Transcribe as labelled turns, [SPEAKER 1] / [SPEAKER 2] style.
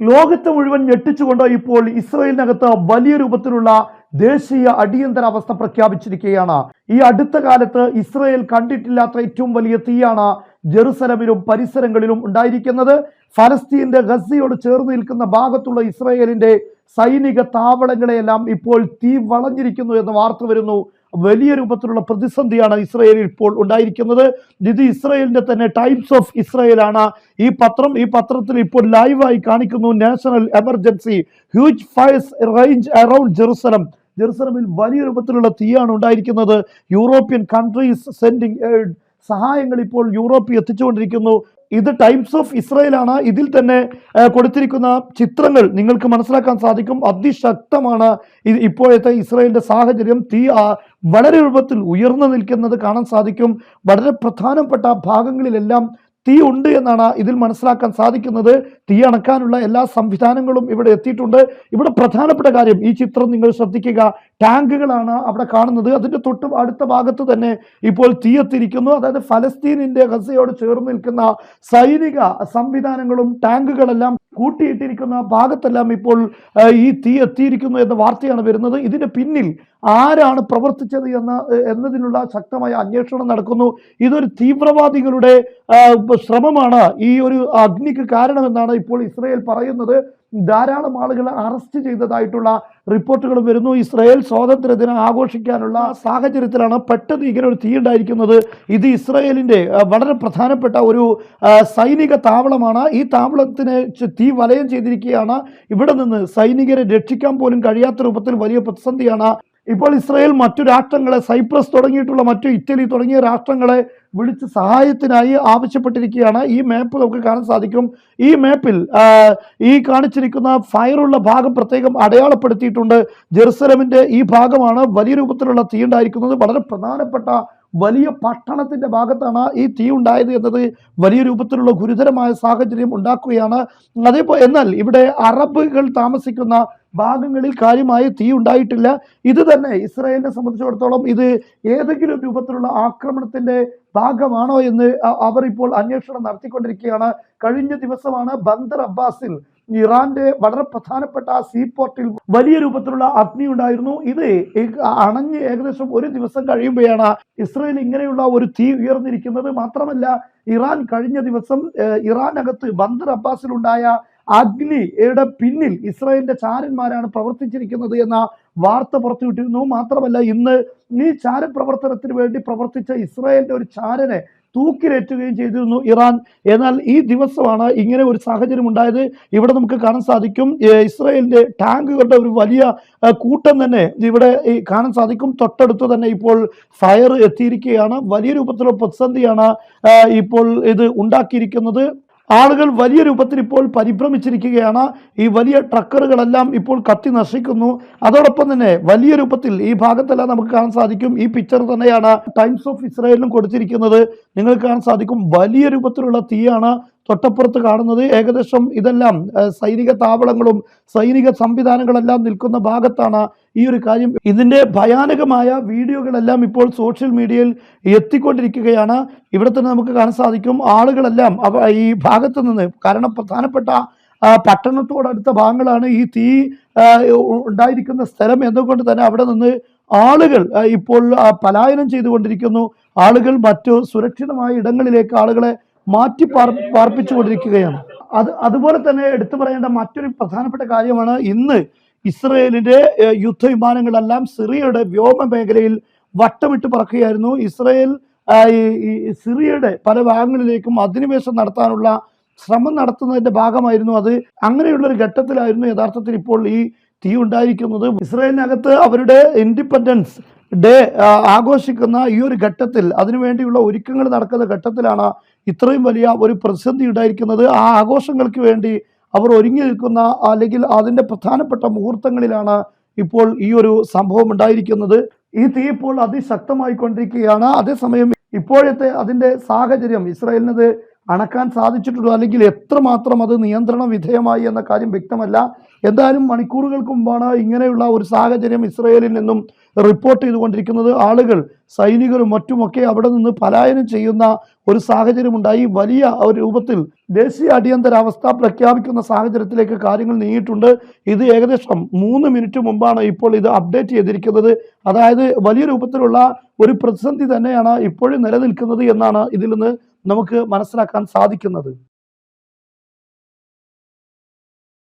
[SPEAKER 1] ലോകത്തെ മുഴുവൻ ഞെട്ടിച്ചുകൊണ്ട് ഇപ്പോൾ ഇസ്രയേലിനകത്ത് വലിയ രൂപത്തിലുള്ള ദേശീയ അടിയന്തരാവസ്ഥ പ്രഖ്യാപിച്ചിരിക്കുകയാണ്. ഈ അടുത്ത കാലത്ത് ഇസ്രയേൽ കണ്ടിട്ടില്ലാത്ത ഏറ്റവും വലിയ തീയാണ് ജെറുസലമിലും പരിസരങ്ങളിലും ഉണ്ടായിരിക്കുന്നത്. ഫലസ്തീന്റെ ഗസയോട് ചേർന്ന് നിൽക്കുന്ന ഭാഗത്തുള്ള ഇസ്രയേലിന്റെ സൈനിക താവളങ്ങളെയെല്ലാം ഇപ്പോൾ തീ വളഞ്ഞിരിക്കുന്നു എന്ന് വാർത്ത വരുന്നു. വലിയ രൂപത്തിലുള്ള പ്രതിസന്ധിയാണ് ഇസ്രയേലിൽ ഇപ്പോൾ ഉണ്ടായിരിക്കുന്നത്. ഇത് ഇസ്രയേലിന്റെ തന്നെ ടൈംസ് ഓഫ് ഇസ്രയേലാണ് ഈ പത്രം ഈ പത്രത്തിൽ ഇപ്പോൾ ലൈവായി കാണിക്കുന്നു national emergency huge fires range around Jerusalem ജെറുസലമിൽ വലിയ രൂപത്തിലുള്ള തീയാണ് ഉണ്ടായിരിക്കുന്നത്. യൂറോപ്യൻ കൺട്രീസ് സെൻഡിങ് സഹായങ്ങൾ ഇപ്പോൾ യൂറോപ്പിൽ എത്തിച്ചുകൊണ്ടിരിക്കുന്നു. ഇത് ടൈംസ് ഓഫ് ഇസ്രയേലാണ് ഇതിൽ തന്നെ കൊടുത്തിരിക്കുന്ന ചിത്രങ്ങൾ നിങ്ങൾക്ക് മനസ്സിലാക്കാൻ സാധിക്കും. അതിശക്തമാണ് ഇത് ഇപ്പോഴത്തെ ഇസ്രയേലിന്റെ സാഹചര്യം. തീ വളരെ രൂപത്തിൽ ഉയർന്നു നിൽക്കുന്നത് കാണാൻ സാധിക്കും. വളരെ പ്രധാനപ്പെട്ട ഭാഗങ്ങളിലെല്ലാം തീ ഉണ്ട് എന്നാണ് ഇതിൽ മനസ്സിലാക്കാൻ സാധിക്കുന്നത്. തീ അണക്കാനുള്ള എല്ലാ സംവിധാനങ്ങളും ഇവിടെ എത്തിയിട്ടുണ്ട്. ഇവിടെ പ്രധാനപ്പെട്ട കാര്യം ഈ ചിത്രം നിങ്ങൾ ശ്രദ്ധിക്കുക. ടാങ്കുകളാണ് അവിടെ കാണുന്നത്. അതിന്റെ തൊട്ട് അടുത്ത ഭാഗത്ത് തന്നെ ഇപ്പോൾ തീ എത്തിയിരിക്കുന്നു. അതായത് ഫലസ്തീനിന്റെ ഗസയോട് ചേർന്ന് നിൽക്കുന്ന സൈനിക സംവിധാനങ്ങളും ടാങ്കുകളെല്ലാം കൂട്ടിയിട്ടിരിക്കുന്ന ഭാഗത്തെല്ലാം ഇപ്പോൾ ഈ തീ എത്തിയിരിക്കുന്നു എന്ന വാർത്തയാണ് വരുന്നത്. ഇതിന് പിന്നിൽ ആരാണ് പ്രവർത്തിച്ചത് എന്ന എന്നതിനുള്ള ശക്തമായ അന്വേഷണം നടക്കുന്നു. ഇതൊരു തീവ്രവാദികളുടെ ശ്രമമാണ് ഈ ഒരു അഗ്നിക്ക് കാരണമെന്നാണ് ഇപ്പോൾ ഇസ്രയേൽ പറയുന്നത്. ധാരാളം ആളുകളെ അറസ്റ്റ് ചെയ്തതായിട്ടുള്ള റിപ്പോർട്ടുകൾ വരുന്നു. ഇസ്രയേൽ സ്വാതന്ത്ര്യ ദിനം ആഘോഷിക്കാനുള്ള സാഹചര്യത്തിലാണ് പെട്ടെന്ന് ഇങ്ങനെ ഒരു തീ ഉണ്ടായിരിക്കുന്നത്. ഇത് ഇസ്രയേലിന്റെ വളരെ പ്രധാനപ്പെട്ട ഒരു സൈനിക താവളമാണ്. ഈ താവളത്തിന് തീ വലയം ചെയ്തിരിക്കുകയാണ്. ഇവിടെ നിന്ന് സൈനികരെ രക്ഷിക്കാൻ പോലും കഴിയാത്ത രൂപത്തിൽ വലിയ പ്രതിസന്ധിയാണ് ഇപ്പോൾ ഇസ്രയേൽ മറ്റു രാഷ്ട്രങ്ങളെ സൈപ്രസ് തുടങ്ങിയിട്ടുള്ള മറ്റു ഇറ്റലി തുടങ്ങിയ രാഷ്ട്രങ്ങളെ വിളിച്ച് സഹായത്തിനായി ആവശ്യപ്പെട്ടിരിക്കുകയാണ്. ഈ മാപ്പ് നമുക്ക് കാണാൻ സാധിക്കും. ഈ മാപ്പിൽ ഈ കാണിച്ചിരിക്കുന്ന ഫയറുള്ള ഭാഗം പ്രത്യേകം അടയാളപ്പെടുത്തിയിട്ടുണ്ട്. ജെറുസലമിന്റെ ഈ ഭാഗമാണ് വലിയ രൂപത്തിലുള്ള തീ ഉണ്ടായിരിക്കുന്നത്. വളരെ പ്രധാനപ്പെട്ട വലിയ പട്ടണത്തിന്റെ ഭാഗത്താണ് ഈ തീ ഉണ്ടായത് എന്നത് വലിയ രൂപത്തിലുള്ള ഗുരുതരമായ സാഹചര്യം ഉണ്ടാക്കുകയാണ്. അതേപോലെ എന്നാൽ ഇവിടെ അറബുകൾ താമസിക്കുന്ന ഭാഗങ്ങളിൽ കാര്യമായ തീ ഉണ്ടായിട്ടില്ല. ഇത് തന്നെ ഇസ്രായേലിനെ സംബന്ധിച്ചിടത്തോളം ഇത് ഏതെങ്കിലും രൂപത്തിലുള്ള ആക്രമണത്തിന്റെ ഭാഗമാണോ എന്ന് അവർ ഇപ്പോൾ അന്വേഷണം നടത്തിക്കൊണ്ടിരിക്കുകയാണ്. കഴിഞ്ഞ ദിവസമാണ് ബന്ദർ അബ്ബാസിൽ ഇറാന്റെ വളരെ പ്രധാനപ്പെട്ട സീ പോർട്ടിൽ വലിയ രൂപത്തിലുള്ള അഗ്നി ഉണ്ടായിരുന്നു. ഇത് അണഞ്ഞ് ഏകദേശം ഒരു ദിവസം കഴിയുമ്പോഴാണ് ഇസ്രയേൽ ഇങ്ങനെയുള്ള ഒരു തീ ഉയർന്നിരിക്കുന്നത്. മാത്രമല്ല ഇറാൻ കഴിഞ്ഞ ദിവസം ഇറാനകത്ത് ബന്ദർ അബ്ബാസിലുണ്ടായ അഗ്നിയുടെ പിന്നിൽ ഇസ്രായേലിന്റെ ചാരന്മാരാണ് പ്രവർത്തിച്ചിരിക്കുന്നത് എന്ന വാർത്ത പുറത്തുവിട്ടിരുന്നു. മാത്രമല്ല ഇന്ന് ഈ ചാരപ്രവർത്തനത്തിന് വേണ്ടി പ്രവർത്തിച്ച ഇസ്രായേലിന്റെ ഒരു ചാരനെ തൂക്കിലേറ്റുകയും ചെയ്തിരുന്നു ഇറാൻ. എന്നാൽ ഈ ദിവസമാണ് ഇങ്ങനെ ഒരു സാഹചര്യം ഉണ്ടായത്. ഇവിടെ നമുക്ക് കാണാൻ സാധിക്കും ഇസ്രായേലിന്റെ ടാങ്കുകളുടെ ഒരു വലിയ കൂട്ടം തന്നെ ഇവിടെ കാണാൻ സാധിക്കും. തൊട്ടടുത്ത് തന്നെ ഇപ്പോൾ ഫയർ എത്തിയിരിക്കുകയാണ്. വലിയ രൂപത്തിലുള്ള പ്രതിസന്ധിയാണ് ഇപ്പോൾ ഇത് ഉണ്ടാക്കിയിരിക്കുന്നത്. ആളുകൾ വലിയ രൂപത്തിൽ ഇപ്പോൾ പരിഭ്രമിച്ചിരിക്കുകയാണ്. ഈ വലിയ ട്രക്കറുകളെല്ലാം ഇപ്പോൾ കത്തി നശിക്കുന്നു. അതോടൊപ്പം തന്നെ വലിയ രൂപത്തിൽ ഈ ഭാഗത്തെല്ലാം നമുക്ക് കാണാൻ സാധിക്കും. ഈ പിക്ചർ തന്നെയാണ് ടൈംസ് ഓഫ് ഇസ്രായേലിനും കൊടുത്തിരിക്കുന്നത്. നിങ്ങൾക്ക് കാണാൻ സാധിക്കും. വലിയ രൂപത്തിലുള്ള തീയാണ്. തൊട്ടപ്പുറത്ത് കാണുന്നത് ഏകദേശം ഇതെല്ലാം സൈനിക താവളങ്ങളും സൈനിക സംവിധാനങ്ങളെല്ലാം നിൽക്കുന്ന ഭാഗത്താണ് ഈ ഒരു കാര്യം. ഇതിന്റെ ഭയാനകമായ വീഡിയോകളെല്ലാം ഇപ്പോൾ സോഷ്യൽ മീഡിയയിൽ എത്തിക്കൊണ്ടിരിക്കുകയാണ്. ഇവിടെ തന്നെ നമുക്ക് കാണാൻ സാധിക്കും ആളുകളെല്ലാം ഈ ഭാഗത്ത് നിന്ന് കാരണം പ്രധാനപ്പെട്ട പട്ടണത്തോടടുത്ത ഭാഗങ്ങളാണ് ഈ തീ ഉണ്ടായിരിക്കുന്ന സ്ഥലം എന്നുകൊണ്ട് തന്നെ അവിടെ നിന്ന് ആളുകൾ ഇപ്പോൾ പലായനം ചെയ്തുകൊണ്ടിരിക്കുന്നു. ആളുകൾ മറ്റു സുരക്ഷിതമായ ഇടങ്ങളിലേക്ക് ആളുകളെ മാറ്റി പാർ പാർപ്പിച്ചുകൊണ്ടിരിക്കുകയാണ് അത് അതുപോലെ തന്നെ എടുത്തു പറയേണ്ട മറ്റൊരു പ്രധാനപ്പെട്ട കാര്യമാണ് ഇന്ന് ഇസ്രയേലിന്റെ യുദ്ധവിമാനങ്ങളെല്ലാം സിറിയയുടെ വ്യോമ മേഖലയിൽ വട്ടമിട്ട് പറക്കുകയായിരുന്നു. ഇസ്രയേൽ സിറിയയുടെ പല ഭാഗങ്ങളിലേക്കും അധിനിവേശം നടത്താനുള്ള ശ്രമം നടത്തുന്നതിന്റെ ഭാഗമായിരുന്നു അത്. അങ്ങനെയുള്ള ഒരു ഘട്ടത്തിലായിരുന്നു യഥാർത്ഥത്തിൽ ഇപ്പോൾ ഈ തീ ഉണ്ടായിരിക്കുന്നത്. ഇസ്രയേലിനകത്ത് അവരുടെ ഇൻഡിപെൻഡൻസ് ഡേ ആഘോഷിക്കുന്ന ഈ ഒരു ഘട്ടത്തിൽ അതിനുവേണ്ടിയുള്ള ഒരുക്കങ്ങൾ നടക്കുന്ന ഘട്ടത്തിലാണ് ഇത്രയും വലിയ ഒരു പ്രതിസന്ധി ഉണ്ടായിരിക്കുന്നത്. ആ ആഘോഷങ്ങൾക്ക് വേണ്ടി അവർ ഒരുങ്ങി നിൽക്കുന്ന അല്ലെങ്കിൽ അതിന്റെ പ്രധാനപ്പെട്ട മുഹൂർത്തങ്ങളിലാണ് ഇപ്പോൾ ഈ ഒരു സംഭവം ഉണ്ടായിരിക്കുന്നത്. ഈ തീ ഇപ്പോൾ അതിശക്തമായിക്കൊണ്ടിരിക്കുകയാണ്. അതേസമയം ഇപ്പോഴത്തെ അതിന്റെ സാഹചര്യം ഇസ്രായേലിനത് അണക്കാൻ സാധിച്ചിട്ടുള്ളൂ അല്ലെങ്കിൽ എത്രമാത്രം അത് നിയന്ത്രണ വിധേയമായി എന്ന കാര്യം വ്യക്തമല്ല. എന്തായാലും മണിക്കൂറുകൾക്ക് മുമ്പാണ് ഇങ്ങനെയുള്ള ഒരു സാഹചര്യം ഇസ്രയേലിൽ നിന്നും റിപ്പോർട്ട് ചെയ്തുകൊണ്ടിരിക്കുന്നത്. ആളുകൾ സൈനികരും മറ്റുമൊക്കെ അവിടെ നിന്ന് പലായനം ചെയ്യുന്ന ഒരു സാഹചര്യമുണ്ടായി. വലിയ ഒരു രൂപത്തിൽ ദേശീയ അടിയന്തരാവസ്ഥ പ്രഖ്യാപിക്കുന്ന സാഹചര്യത്തിലേക്ക് കാര്യങ്ങൾ നീങ്ങിയിട്ടുണ്ട്. ഇത് ഏകദേശം മൂന്ന് മിനിറ്റ് മുമ്പാണ് ഇപ്പോൾ ഇത് അപ്ഡേറ്റ് ചെയ്തിരിക്കുന്നത്. അതായത് വലിയ രൂപത്തിലുള്ള ഒരു പ്രതിസന്ധി തന്നെയാണ് ഇപ്പോഴും നിലനിൽക്കുന്നത് എന്നാണ് ഇതിൽ നിന്ന് നമുക്ക് മനസ്സിലാക്കാൻ സാധിക്കുന്നത്.